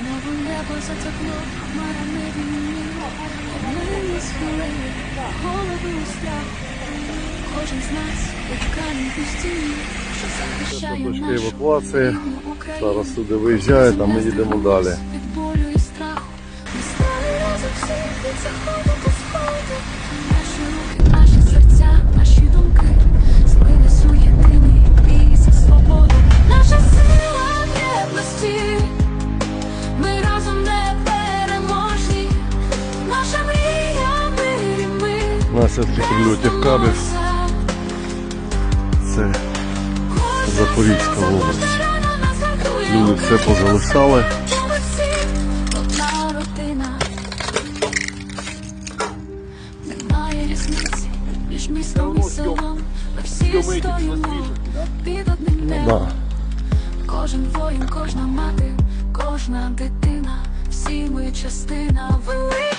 Знову небо затекло, хмарами війни, ми схилили голови у страх. Кожен з нас як камінь пустіні, що захищає нашу евакуації. рідну Зараз сюди виїжджають, а ми їдемо далі. Від болю і страху ми стали разом всі від заходу до сходу. Наші руки, наші серця, наші думки злились у єдиний бій за свободу. Наша сила в єдності, Наслідки прильотів кабів. Це Запорізька область. Люди все позалишали. Одна родина. Немає різниці між містом і селом. Ми всі стоїмо під одним небом. Кожен воїн, кожна мати, кожна дитина. Всі ми частина великої.